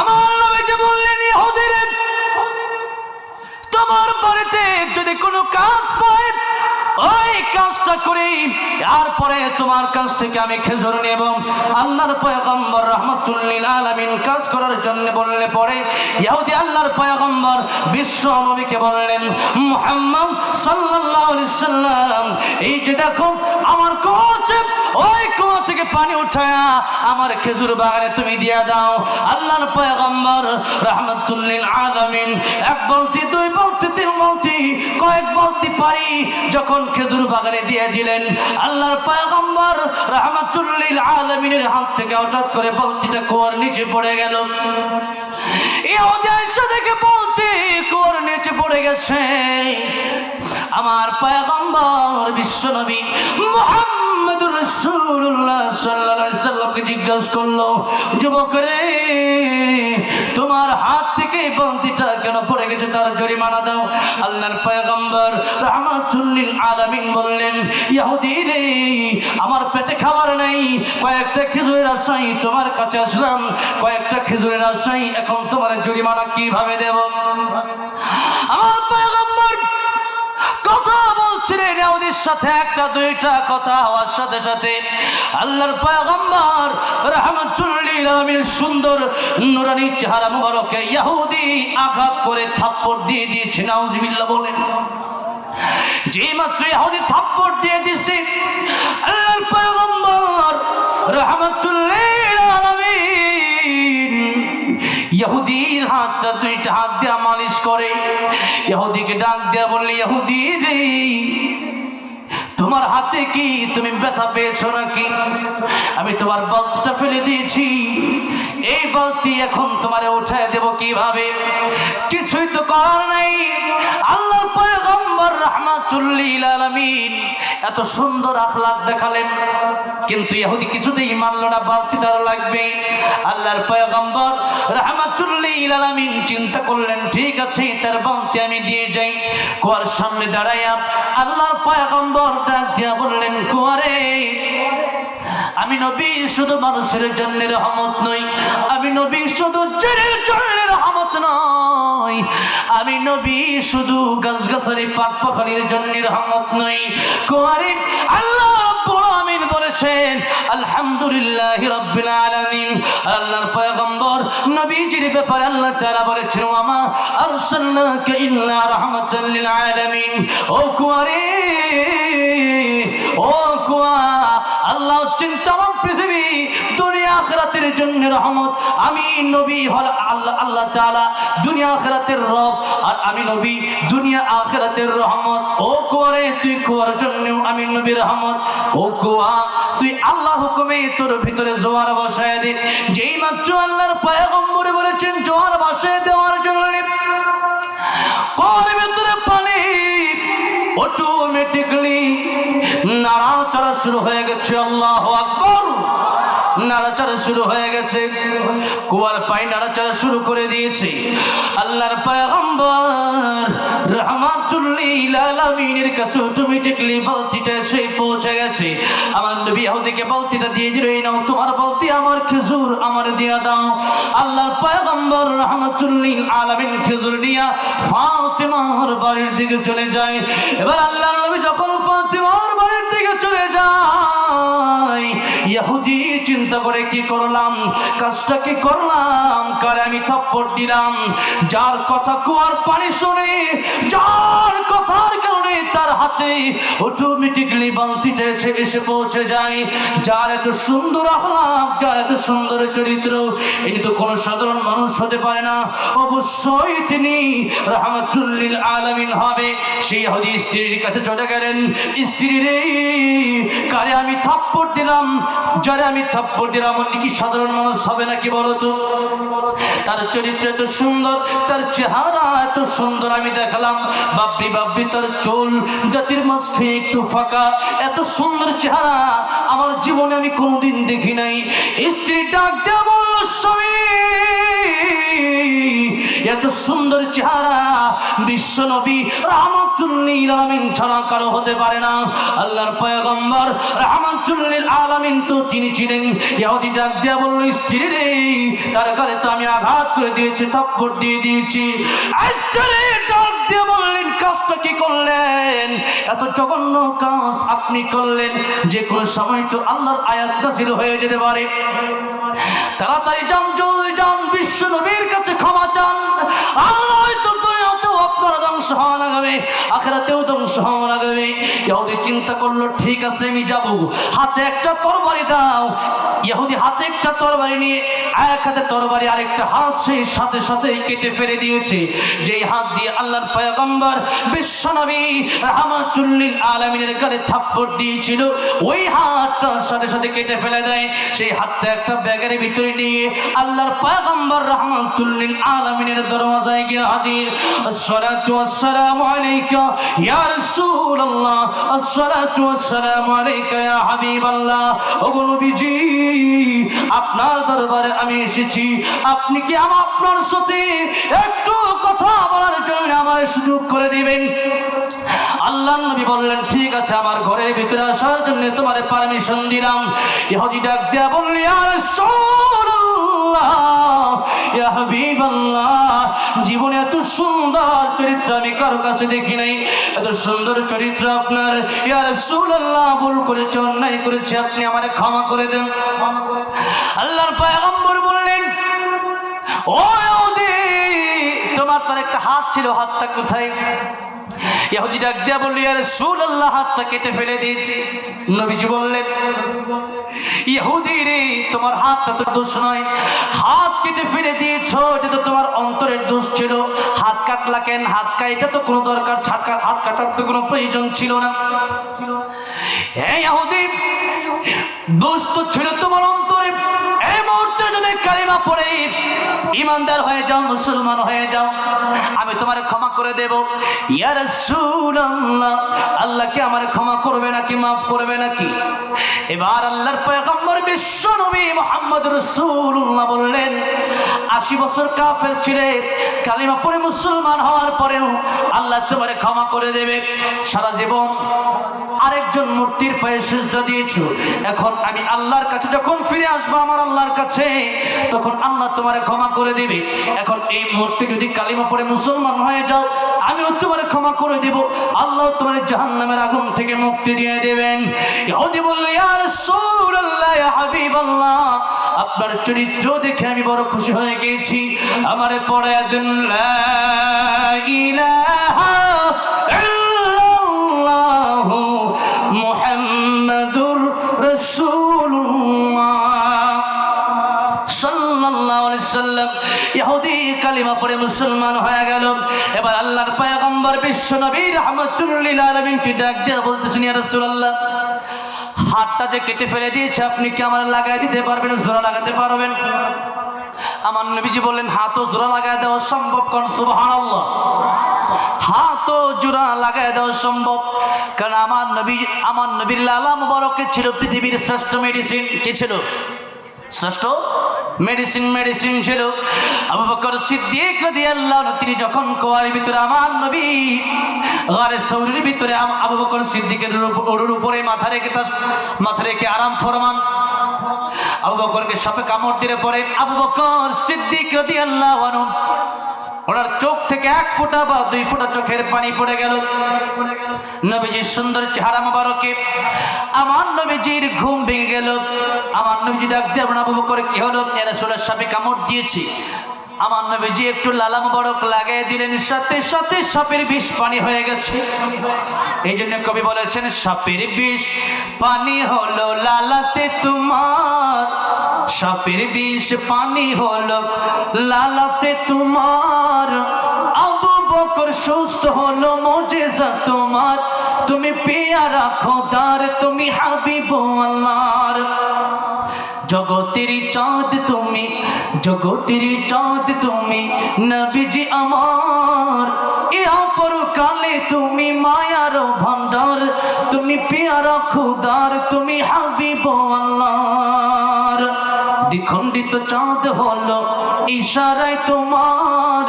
আমার নবীজি বললেন তোমার বাড়িতে যদি কোনো কাজ পায়, ওই কাজটা করি। তারপরে তোমার কাছ থেকে আমি খেজুর নেব। আল্লাহর পয়গম্বর রহমতুল্লিল আলামিন কাজ করার জন্য বললে পরে ইহুদি আল্লাহর পয়গম্বর বিশ্ব নবীকে বললেন, মুহাম্মদ আলাইহি সাল্লাম, এই যে দেখো আমার কোচে ওই কুয়া থেকে পানি উঠায়া আমার খেজুর বাগানে তুমি দিয়া দাও। আল্লাহর পয়গম্বর, রহমতুল্লিল আলামিন, এক বলতি, দুই বলতি, তিন বলতি, কয়েক বলতি পারি যখন খেজুর বাগানে দিয়ে দিলেন, আল্লাহর পয়গম্বর, রহমতুল্লিল আলামিনের হাত থেকে হঠাৎ করে বলতিটা কুয়ার নিচে পড়ে গেল। ইহুদি দেখে বলতে নিচে পড়ে গেছে। আমার পয়গম্বর বিশ্বনবী মুহাম্মদুর রাসূলুল্লাহ সাল্লাল্লাহু আলাইহি সাল্লামকে জিজ্ঞাসা করল, যুবক রে তোমার হাত থেকে বন্দিটা কেন পড়ে গেছে? তার জরিমানা দাও। আল্লাহর পয়গম্বর রাহমাতুল্লিল আলামিন বললেন ইহুদি রে, আমার পেটে খাবার নাই। কয়েকটা খেজুরের আশাই তোমার কাছে আসলাম। কয়েকটা খেজুরের আশাই এখন তোমার জরিমানা কীভাবে দেব? আমার পয়গম্বর বলছিলেন ইহুদির সাথে একটা, দুইটা কথা হওয়ার সাথে সাথে। আল্লাহর পয়গম্বর রাহমাতুল্লিল সুন্দর নুরানি চেহারা মুবারকে ইহুদি আঘাত করে থাপ্পড় দিয়ে দিয়েছে, নাউজুবিল্লাহ বলেন। যে মাত্র ইহুদি থাপ্পড় দিয়ে দিছে আল্লাহর পয়গম্বর রাহমাতুল্লিল আলামিন ইহুদির হাতটা দুইটা হাত দিয়া মালিশ করে। ইহুদিকে ডাক দেয়া বললে, ইহুদি রে, তোমার হাতে কি তুমি ব্যথা পেয়েছ নাকি? আমি তোমার বালতিটা ফেলে দিয়েছি। এই বালতি এখন তোমারে উঠায় দেব কীভাবে? কিছুই তো করার নাই। পয়গম্বর এত সুন্দর আখলাক দেখালেন। কিন্তু ইহুদি কিছুতেই মানলো না, বালতি তার লাগবে। আল্লাহর পয়গম্বর চিন্তা করলেন, ঠিক আছে, তার বালতি আমি দিয়ে যাই। কুয়ার সামনে দাঁড়াইয়া আল্লাহর পয়গম্বর ডাক দিয়া বললেন, কুয়ারে, আমি নবী, শুধু মানুষের জন্য রহমত নই, আমি নবী, শুধু জেনের জন্য রহমত নই। আমি নবী, শুধু গাছ গাছালি পাক পাখালির জন্য রহমত নই। কুয়ারে, আল্লাহ আমিন বলেছেন, আলহামদুলিল্লাহ রাব্বিল আলামিন। আল্লাহর পয়গম্বর নবীজির ব্যাপারে আল্লাহ তাআলা বলেছেন, ওয়ামা আরসালনাকা ইল্লা রাহমাতাল লিল আলামিন। ও কুয়ারে, ও কুয়া আল্লাহ আমার পৃথিবী, দুনিয়া আখরাতের জন্য রহমত। আমি নবী হল আল্লাহ আল্লাহ তাআলা, দুনিয়া আখরাতের রব, আর আমি নবী, দুনিয়া আখরাতের রহমত। ও কুয়ারে, তুই কুয়ার জন্য আমি নবী রহমত। ও কুয়া, তুই আল্লাহ হুকুমে তোর ভিতরে জোয়ার বসায় দে। যেই মাত্র আল্লাহর পয়গম্বরে বলেছেন, জোয়ার বসায় দেওয়ার জন্য কুয়ার ভিতরে পানি, অটোমেটিকলি নাড়াচাড়া শুরু হয়ে গেছে, আল্লাহ আকবর। নাড়াচাড়া শুরু হয়ে গেছে। কুয়ার পাই নাড়াচাড়া শুরু করে দিয়েছে। আল্লাহর পয়গম্বর রহমাতুল্লিল আলামিনের কাছে অটোমেটিকলি বালতিটা এসে পৌঁছে গেছে। আমার নবী ইহুদিকে বালতিটা দিয়ে দিল, এই নাও তোমার বালতি, আমার খেজুর আমার দিয়া দাও। আল্লাহর পয়গম্বর রহমাতুল্লিল আলামিন খেজুর নিয়া ফাতিমার বাড়ির দিকে চলে যায়। এবার আল্লাহর নবী যখন ফাতিমার চলে যায়। ইহুদি চিন্তা করে কি করলাম? কাজটা কি করলাম? কারে আমি থাপ্পড় দিলাম? যার কথা কুয়ার পানি শুনে, যার কথার কারণে তার হাতে অটোমেটিকলি বালতিটা এসে এসে পৌঁছে যায়। যার এত সুন্দর আহ্লাদ যার এত সুন্দর চরিত্র ইনি তো কোনো সাধারণ মানুষ হতে পারে না। অবশ্যই তিনি রহমতুল্লিল আলামিন হবে। সেই হদি স্ত্রীর কাছে চলে গেলেন। স্ত্রী রে কারে আমি থাপ্পড় দিলাম। যারে আমি থাপ্পড় দিলাম, উনি কি সাধারণ মানুষ হবে নাকি বলো তো? তার চরিত্র এত সুন্দর, তার চেহারা এত সুন্দর আমি দেখলাম। বাপরি বাপরি, তার চুল জাতির মাঝখানে একটু ফাঁকা। এত সুন্দর চেহারা আমার জীবনে আমি কোনোদিন দেখি নাই। স্ত্রী ডাক দেওয়া বলল, স্বামী, এত সুন্দর চেহারা বিশ্ব নবী রহমাতুল্লিল আলামিন ছাড়া কারও হতে পারে না। আল্লাহর পয়গম্বর রহমাতুল্লিল আলামিন তো তিনি ছিলেন। ইহুদি ডাক দিয়া বলল, স্ত্রী রে, তার তো আমি আঘাত করে দিয়েছি, থাপ্পড় দিয়ে দিয়েছি। স্ত্রী কি করলেন? এত জঘন্য কাজ আপনি করলেন, যে কোনো সময় তো আল্লাহর আয়াত নাযিল হয়ে যেতে পারে। তাড়াতাড়ি যান, জলদি যান, বিশ্ব নবীর কাছে ক্ষমা চান। আর হয়তো আপনারা ধ্বংস হওয়া লাগাবে, আখেরাতেও ধ্বংস হওয়া লাগাবে। চিন্তা করল, ঠিক আছে, আমি যাব। হাতে একটা তরবারি দাও ইহুদি হাতে একটা তরবারি নিয়ে এক হাতে তরবারি আরেকটা হাত সেই সাথে সাথে কেটে ফেলে দিয়েছে। যেই হাত দিয়ে আল্লাহর পয়গম্বর বিশ্বনবী রাহমাতুল্লিল আলামিনের গালে থাপ্পড় দিয়েছিল, ওই হাতটার সাথে সাথে কেটে ফেলে দেয়। সেই হাতটা একটা ব্যাগের ভিতরে নিয়ে আল্লাহর পয়গম্বর রাহমাতুল্লিল আলামিনের দরওয়াজায় গিয়ে হাজির। আসসালাতু ওয়াসসালামু আলাইকা ইয়া রাসূলুল্লাহ। আপনার দরবারে আমি এসেছি। আপনি কি আমার আপনার সাথে একটু কথা বলার জন্য আমার সুযোগ করে দিবেন? আল্লাহ নবী বললেন, ঠিক আছে, আমার ঘরের ভিতরে আসার জন্য তোমার পারমিশন দিলাম। ইহুদি ডাক দেয়া বললি আর জীবনে এত সুন্দর চরিত্র আমি কারও কাছে দেখি নাই। এত সুন্দর চরিত্র আপনার। ইয়ার সুল্লাহ ভুল করেছে, অন্যায় করেছে, আপনি আমার ক্ষমা করে দেন। আল্লাহর পায়গম্বর বললেন, ও তোমার তার একটা হাত ছিল, হাতটা কোথায়? ইহুদি ডাক দিয়া বললি সুল আল্লাহ হাতটা কেটে ফেলে দিয়েছি। নবীজি বললেন ইহুদি রে, তোমার হাতটা তো দোষ নয়। হাত কেটে ফেলে দিয়েছ যেটা তোমার অন্তরের দোষ ছিল। হাত কাটলা কেন? হাত কাটা তো কোনো দরকার হাত কাটার তো কোনো প্রয়োজন ছিল না। এই ইহুদি দোষ তো ছিল তোমার অন্তরে। এই মুহূর্তে যদি কালিমা পড়ে ইমানদার হয়ে যাও, মুসলমান হয়ে যাও, আমি তোমার ক্ষমা করে দেব। ইয়া রাসূলুল্লাহ, আল্লাহ কি আমার ক্ষমা করবে নাকি মাফ করবে নাকি? এবার আল্লাহর পয়গম্বর বিশ্ব নবী মুহাম্মদ রাসূলুল্লাহ বললেন, আশি বছর কাফের ছিলে, কালিমা পড়ে মুসলমান হওয়ার পরেও আল্লাহ তোমার ক্ষমা করে দেবে। সারা জীবন আরেকজন মূর্তির পায়ে সেজদা দিয়েছ। এখন আমি আল্লাহর কাছে যখন ফিরে আসব, আমার আল্লাহর কাছে, তখন আল্লাহ তোমার ক্ষমা করে দিবে। এখন এই মুহূর্তে যদি কালিমা পড়ে মুসলমান হয়ে যাও আমিও তোমার ক্ষমা করে দিব। আল্লাহ তোমার জাহান্নামের আগুন থেকে মুক্তি দিয়ে দেবেন। আপনার চরিত্র দেখে আমি বড় খুশি হয়ে গেছি আমারে পড়ে দিন মুহাম্মাদুর রাসূলুল্লাহ কালিমা পড়ে মুসলমান হয়ে গেল। এবার আল্লাহর পয়গম্বর বিশ্ব নবী রাহমাতুল লিল আলামিনকে ডাক দিয়ে বলতেছেন, ইয়া রাসূলুল্লাহ, হাতটা যে কেটে ফেলে দিয়েছে, আপনি কি আমার লাগাই দিতে পারবেন, জোড়া লাগাতে পারবেন? আমার নবীজি বললেন, হাতও জোড়া লাগাই দেওয়া সম্ভব কোন সুবহানাল্লাহ, হাতও জোড়া লাগাই দেওয়া সম্ভব। কারণ আমার নবী, আমার নবীর লালা মুবারকে ছিল পৃথিবীর শ্রেষ্ঠ মেডিসিন কি ছিল? শ্রেষ্ঠ মেডিসিন মেডিসিন ছিল। আবু বকর সিদ্দিক রাদিয়াল্লাহু আনহু, তিনি যখন কোয়ার ভিতরে আমার নবী গারে সৌরির ভিতরে আবু বকর সিদ্দিকের ওর উপরে মাথা রেখে তার মাথা রেখে আরাম ফরমান। আবু বকরকে সাপে কামড় দিলে পরে আবু বকর সিদ্দিক রাদিয়াল্লাহু আনহু ওনার চোখ থেকে এক ফোঁটা বা দুই ফোঁটা চোখের পানি পড়ে গেল। নবীজির সুন্দর চেহারা মোবারকে। আমার নবীজির ঘুম ভেঙে গেল। আমার নবীজি ডাক দিয়ে আবু বকর, কি হলো? এরা সোলার সাপে কামড় দিয়েছি। আমার নবীজি একটু লালা মোবারক লাগাই দিলেন। সাথে সাথে সাপের বিষ পানি হয়ে গেছে। এই জন্য কবি বলেছেন, সাপের বিষ পানি হলো লালাতে তোমার সাপের বিষ পানি হলো। লালাতে তোমার, আবু বকর সুস্থ হলো, মজেজা তোমার। তুমি পেয়ারা খোদার, তুমি হাবিব আল্লাহর। জগতের চাঁদ তুমি, জগতের চাঁদ তুমি, নবীজি আমার। ইয়া পরকালে তুমি মায়ার ভান্ডার তুমি পেয়ারা খুদার, তুমি হাবিব আল্লাহর। দ্বিখণ্ডিত চাঁদ হলো, ইশারায় তোমার।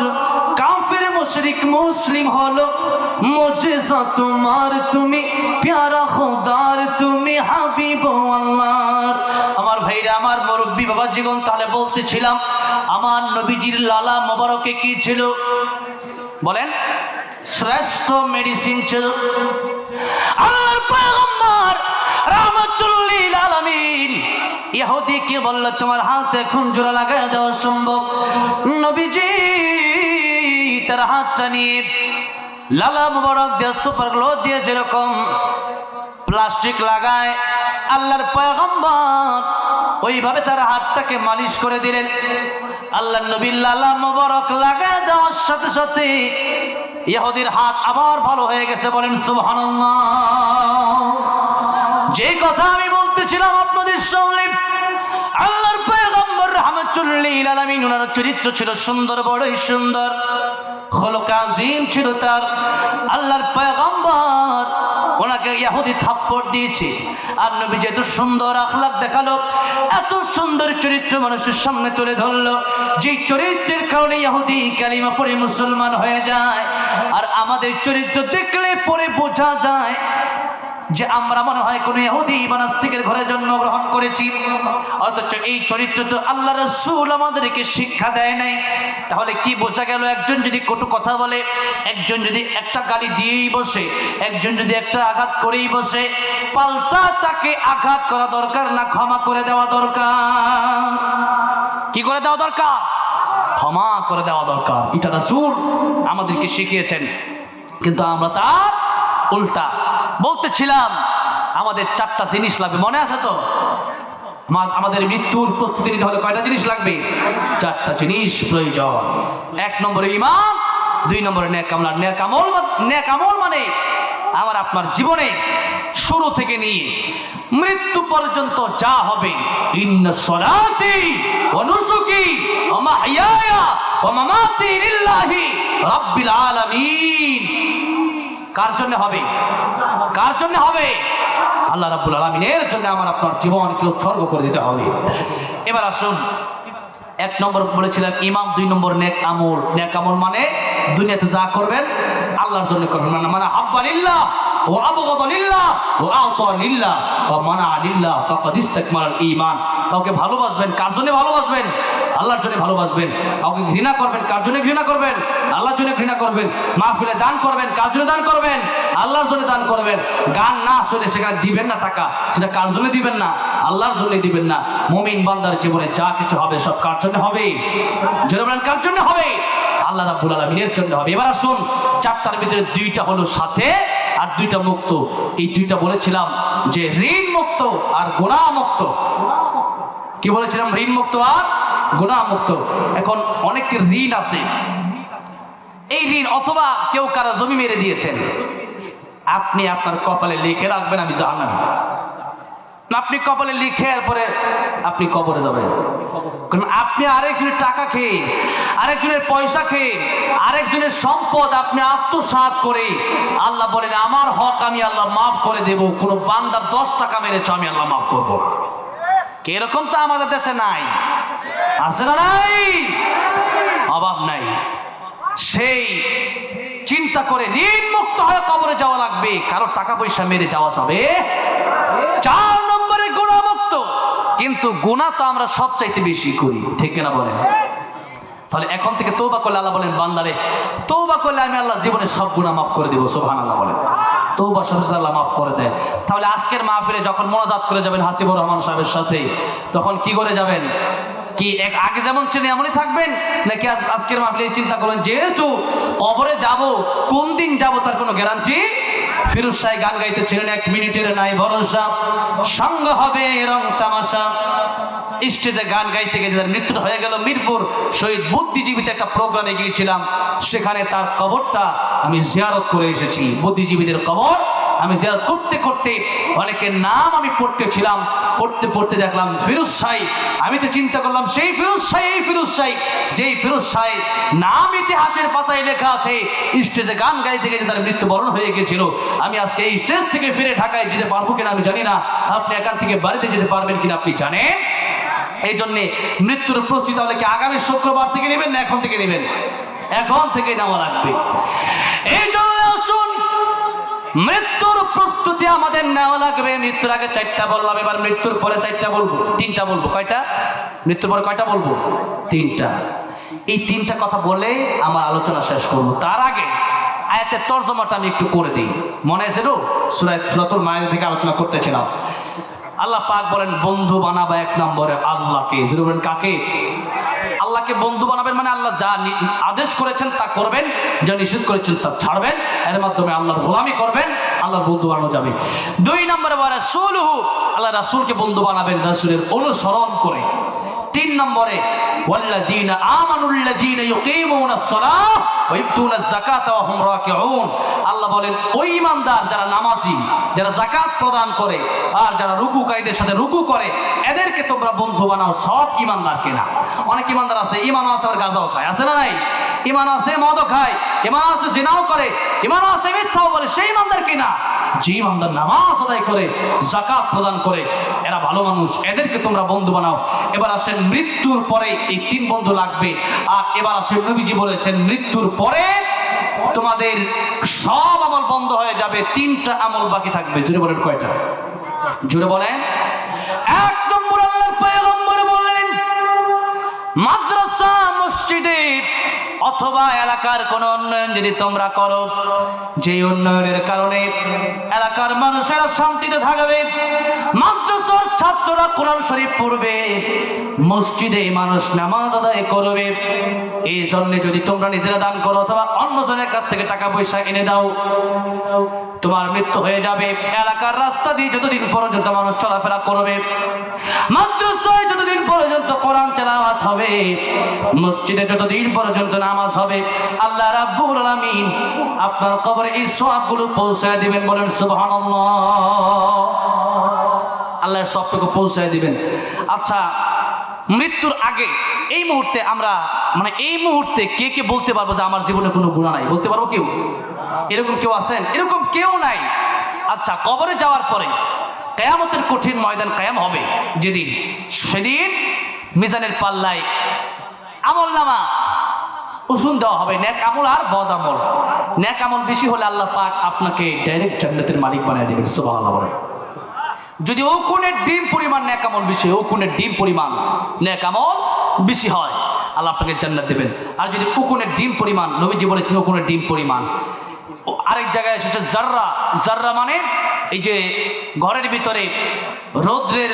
কাফের, মুশরিক, মুসলিম হলো, মুজিজা তোমার। তুমি প্যারা খোদার, তুমি হাবিব আল্লাহর। আমার ভাইরা, আমার মুরব্বী বাবা জীবন তাহলে বলতেছিলাম, আমার নবীজির লালা মোবারকে কি ছিল? বলেন, শ্রেষ্ঠ মেডিসিন ছিল। ইহুদিকে বলল, তোমার হাত এখন জোড়া লাগাই দেওয়া সম্ভব? নবীজি তার হাতটা নিয়ে লালা মুবারক দিয়ে, সুপার গ্লো দিয়ে যেরকম প্লাস্টিক লাগায়, আল্লাহর পয়গম্বর ওইভাবে তার হাতটাকে মালিশ করে দিলেন। আল্লাহ নবী লালা মুবারক লাগায় দেওয়ার সাথে সাথে ইহুদির হাত আবার ভালো হয়ে গেছে বলেন, সুবহানাল্লাহ। যে কথা আমি বলতেছিলাম আল্লাহর পয়গম্বর রাহমাতুল্লিল আলামিন ওনার চরিত্র ছিল সুন্দর, বড়ই সুন্দর। খলক আজিম ছিল তার। আল্লাহর পয়গম্বর ওনাকে ইহুদি থাপ্পড় দিয়েছে। আর নবী যেহেতু সুন্দর আখলাক দেখাল, এত সুন্দর চরিত্র মানুষের সামনে তুলে ধরলো, যে চরিত্রের কারণে ইহুদি কালিমা পরে মুসলমান হয়ে যায়। আর আমাদের চরিত্র দেখলে পরে বোঝা যায় যে আমরা মনে হয় কোনো ইহুদি বা নাস্তিকের ঘরে জন্মগ্রহণ করেছি, অথচ এই চরিত্র তো আল্লাহ রসুল আমাদেরকে শিক্ষা দেয় নাই। তাহলে কি বোঝা গেল একজন যদি কটু কথা বলে, একজন যদি একটা গালি দিয়েই বসে, একজন যদি একটা আঘাত করেই বসে, পাল্টা তাকে আঘাত করা দরকার না, ক্ষমা করে দেওয়া দরকার? কি করে দেওয়া দরকার? ক্ষমা করে দেওয়া দরকার। এটা রাসূল আমাদেরকে শিখিয়েছেন। কিন্তু আমরা তার উল্টা বলতেছিলাম, আমাদের চারটা জিনিস লাগবে। মনে আছে তো? আমা- আমাদের মৃত্যুর প্রস্তুতি নিতে হলে কয়টা জিনিস লাগবে? চারটা জিনিস প্রয়োজন। এক নম্বরে ইমান দুই নম্বরে ন্যাকামলা ন্যাকামল ন্যাকামল মানে আমার, আপনার জীবনে শুরু থেকে নিয়ে মৃত্যু পর্যন্ত যা হবে। আলামিন। কার জন্য হবে? কার জন্য হবে? আল্লাহ রাব্বুল আলামিনের জন্য আমার আপনার জীবনকে উৎসর্গ করে দিতে হবে। এবার আসুন, এক নম্বর বলেছিলাম, ইমাম দুই নম্বর নেক আমল। নেক আমল মানে দুনিয়াতে যা করবেন, আল্লাহর জন্য করবেন। মানে মানে হাব্বা লিল্লাহ, ও আবগদ লিল্লাহ, ও আওতা লিল্লাহ, ও মানা লিল্লাহ, ফাকাদ ইস্তাকমাল ঈমান। কাউকে ভালোবাসবেন, কার জন্য ভালোবাসবেন? আল্লাহর জন্য ভালোবাসবেন। কাউকে ঘৃণা করবেন, কার জন্য ঘৃণা করবেন? আল্লাহর জন্য ঘৃণা করবেন। মাহফিলে দান করবেন, কার জন্য দান করবেন? আল্লাহর জন্য দান করবেন। গান না শুনে সেখানে দিবেন না টাকা, সেটা কার জন্য দিবেন না? আল্লাহর জন্য দিবেন না। মুমিন বান্দার জীবনে যা কিছু হবে, সব কার জন্য হবে? কার জন্য হবে? আল্লাহ রাব্বুল আলামিনের জন্য হবে। এবার আসুন, চারটার ভিতরে দুইটা হলো সাথে আর দুইটা মুক্ত। এই দুইটা বলেছিলাম যে ঋণ মুক্ত আর গোনা মুক্ত কি বলেছিলাম? ঋণ মুক্ত আর গুণা মুক্ত এখন অনেকের ঋণ আছে। এই ঋণ অথবা কেউ কারও জমি মেরে দিয়েছেন। আপনি আপনার কপালে লিখে রাখবেন, আমি জানাবি আপনি কপালে লিখে এরপরে আপনি কবরে যাবেন। কারণ আপনি আরেকজনের টাকা খেয়ে, আরেকজনের পয়সা খেয়ে, আরেকজনের সম্পদ আপনি আত্মসাৎ করে আল্লাহ বলেন, আমার হক আমি আল্লাহ মাফ করে দেব। কোনো বান্দার দশ টাকা মেরেছ, আমি আল্লাহ মাফ করব এরকম তো আমাদের দেশে নাই? আছে না নাই? অভাব নাই। সেই চিন্তা করে ঋণ মুক্ত হয়ে কবরে যাওয়া লাগবে। কারও টাকা পয়সা মেরে যাওয়া যাবে? চার নম্বরে গুণা মুক্ত কিন্তু গুণা তো আমরা সবচাইতে বেশি করি। ঠিক কিনা বলেন? তাহলে এখন থেকে তৌবা করলে আল্লাহ বলেন, বান্দারে তৌবা করলে আমি আল্লাহ জীবনে সব গুণা মাফ করে দিব। সোহান আল্লাহ বলেন। সাথে আল্লাহ মাফ করে দেয়। তাহলে আজকের মাহফিলে যখন মোনাজাত করে যাবেন হাসিবুর রহমান সাহেবের সাথে তখন কি করে যাবেন? কি এক আগে যেমন ছিলেন এমনই থাকবেন? নাকি আজ- আজকের মাহফিলে চিন্তা করবেন যেহেতু কবরে যাব, কোন দিন যাব তার কোনো গ্যারান্টি ফিরোজ শাহ গান গাইতেছিলেন, এক মিনিটের নাই ভরসা। সঙ্গ হবে রং তামাশা। স্টেজে গান গাইতে গিয়ে তার মৃত্যু হয়ে গেল। মিরপুর শহীদ বুদ্ধিজীবীতে একটা প্রোগ্রামে গিয়েছিলাম। সেখানে তার কবরটা আমি জিয়ারত করে এসেছি। বুদ্ধিজীবীদের কবর আমি জিয়ারত করতে করতে অনেকের নাম আমি পড়তেছিলাম পড়তে পড়তে দেখলাম ফিরোজ শাহী। আমি তো চিন্তা করলাম, সেই ফিরোজ শাহী, এই ফিরোজ শাহী। যেই ফিরোজ শাহী নাম ইতিহাসের পাতায় লেখা আছে, স্টেজে গান গাইতে গিয়ে তার মৃত্যুবরণ হয়ে গিয়েছিল। আমি আজকে এই স্টেজ থেকে ফিরে ঢাকায় যেতে পারব কিনা আমি জানি না। আপনি এখান থেকে বাড়িতে যেতে পারবেন কিনা আপনি জানেন? এই জন্যে মৃত্যুর প্রস্তুতি তাহলে কি আগামী শুক্রবার থেকে নেবেন না এখন থেকে নেবেন? এখন থেকে নেওয়া লাগবে। এই জন্য মৃত্যুর প্রস্তুতি আমাদের নেওয়া লাগবে। মৃত্যুর আগে চারটা বললাম, এবার মৃত্যুর পরে চারটা বলব। তিনটা বলব। কয়টা? মৃত্যুর পরে কয়টা বলব? তিনটা। এই তিনটা কথা বলে আমার আলোচনা শেষ করব। তার আগে আয়াতের তর্জমাটা আমি একটু করে দিই। মনে আছে সুরাতুল মায়ের থেকে আলোচনা করতেছিলাম। আল্লাহ পাক বলেন, বন্ধু বানাবা এক নম্বরে আল্লাহকে। কাকে? আল্লাহকে বন্ধু বানাবেন মানে আল্লাহ যা আদেশ করেছেন তা করবেন, যা নিষেধ করেছেন তা ছাড়বেন, এর মাধ্যমে আল্লাহর গোলামি করবেন। আল্লাহ বন্ধু বানানো যাবে। দুই নম্বরে বলে, রাসূলহু, আল্লাহ রাসূলকে বন্ধু বানাবেন, রাসূলের অনুসরণ করে। তিন নম্বরে আমানুল্লাযীনা ইউকিমুনাস সালাহ ওয়া ইউতুনাজ যাকাতা ওয়া হুম রাকিউন। আল্লাহ বলেন ওই ইমানদার যারা নামাজি, যারা যাকাত প্রদান করে আর যারা রুকু রুকুকারীদের সাথে রুকু করে, এদেরকে তোমরা বন্ধু বানাও, সব ইমানদারকে না। অনেক ইমানদার আছে ইমান আছে, আবার গাঁজাও খায়। আছে না নাই? ইমান আছে মদও খায়, ইমান আছে, জিনাও করে, ইমান আছে, মিথ্যাও বলে, সেই ইমানদার কিনা যে ইমানদার নামাজ আদায় করে জাকাত প্রদান করে, এরা ভালো মানুষ, এদেরকে তোমরা বন্ধু বানাও। এবার আসেন মৃত্যুর পরে এই তিন বন্ধু লাগবে। আর এবার আসেন নবীজি বলেছেন, মৃত্যুর পরে তোমাদের সব আমল বন্ধ হয়ে যাবে, তিনটা আমল বাকি থাকবে। জুড়ে বলেন কয়টা? জুড়ে বলেন। এক নম্বর বলেন মাদ্রাসা, মসজিদে অথবা এলাকার কোন উন্নয়ন যদি তোমরা করো যে উন্নয়নের কারণে এলাকার মানুষেরা শান্তিতে থাকবে। মাদ্রাসার ছাত্ররা কোরআন শরীফ পড়বে, মসজিদে মানুষ নামাজ আদায় করবে। এই জন্য যদি তোমরা নিজেরা দান করো অথবা অন্যজনের কাছ থেকে টাকা পয়সা এনে দাও, তোমার মৃত্যু হয়ে যাবে। এলাকার রাস্তা দিয়ে যতদিন পর্যন্ত মানুষ চলাফেরা করবে, মাদ্রাসায় যতদিন পর্যন্ত কোরআন তেলাওয়াত হবে, মসজিদে যতদিন পর্যন্ত নামাজ হবে, আল্লাহ রাব্বুল আলামিন আপনার কবরে এই সবগুলো পৌঁছায় দিবেন বলেন, সুবহানাল্লাহ। আল্লাহর সবটুকু পৌঁছায় দিবেন। আচ্ছা মৃত্যুর আগে এই মুহূর্তে আমরা মানে এই মুহূর্তে কে কে বলতে পারব যে আমার জীবনে কোনো গুণা নাই? বলতে পারব কেউ? এরকম কেউ আছেন? এরকম কেউ নাই। আচ্ছা কবরে যাওয়ার পরে কেয়ামতের কঠিন ময়দান কায়াম হবে। যেদিন, সেদিন মিজানের পাল্লায় আমল নামা উসুন দেওয়া হবে। ন্যাক আমল আর বদ আমল। ন্যাক আমল বেশি হলে আল্লাহ পাক আপনাকে ডাইরেক্ট জান্নাতের মালিক বানিয়ে দেবেন। সুবহানাল্লাহ যদি ও কোণের ডিম পরিমাণ ন্যাকামল বেশি ও কোণের ডিম পরিমাণ ন্যাকামল বেশি হয়, আল্লাহ আপনাকে জান্নাত দেবেন। আর যদি উকুনের ডিম পরিমাণ, নবীজি বলেছেন উকুনের ডিম পরিমাণ। আরেক জায়গায় এসেছে জাররা। জাররা মানে এই যে ঘরের ভিতরে রৌদ্রের,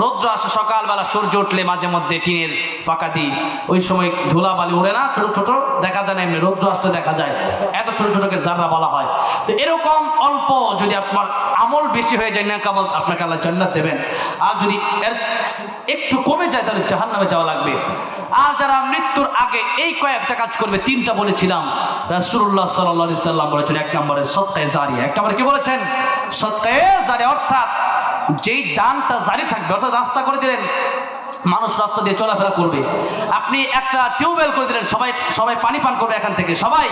রৌদ্র আসে সকালবেলা, সূর্য উঠলে মাঝে মধ্যে টিনের ফাঁকা দিই। ওই সময় ধুলাবালি উড়ে না, ছোট ছোট, দেখা যায় না, এমনি রৌদ্র আসতে দেখা যায়। এত ছোট ছোটকে জাররা বলা হয়। তো এরকম অল্প যদি আপনার আমল বেশি হয়ে যায় না, কামল আপনাকে আল্লাহ জান্নাত দেবেন। আর যদি এর একটু কমে যায়, তাহলে জাহান্নামে যাওয়া লাগবে। আর যারা মৃত্যুর আগে এই কয়েকটা কাজ করবে, তিনটা বলেছিলাম। রাসূলুল্লাহ সাল্লাল্লাহু আলাইহি সাল্লাম বলেছেন, এক নম্বরে সত্যায় জারি। এক নম্বরে কি বলেছেন? সত্যায় জারি, অর্থাৎ যেই দানটা জারি থাকবে, অর্থাৎ রাস্তা করে দিলেন মানুষ রাস্তা দিয়ে চলাফেরা করবে। আপনি একটা টিউবওয়েল করে দিলেন, সবাই সবাই পানি পান করবে এখান থেকে। সবাই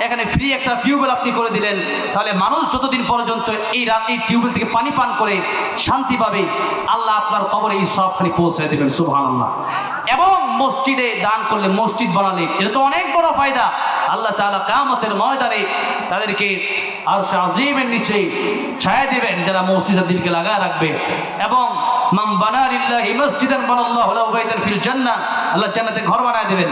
এখানে ফ্রি একটা টিউবওয়েল আপনি করে দিলেন। তাহলে মানুষ যতদিন পর্যন্ত এই রা- এই টিউবওয়েল থেকে পানি পান করে, শান্তি পাবে, আল্লাহ আপনার কবরে এই সবখানি পৌঁছে দেবেন, সুবহানাল্লাহ। এবং মসজিদে দান করলে, মসজিদ বানালে, এটা তো অনেক বড় ফায়দা। আল্লাহ তাআলা কামতের ময়দানে তাদেরকে আর আজিমের নিচে ছায়া দিবেন, যারা মসজিদের দিলকে লাগায় রাখবে। এবং মাম বানার ইল্লাহি মসজিদান বানাল্লাহু লাহু বাইতান ফিল জান্নাহ আল্লাহ জান্নাতে ঘর বানায় দেবেন।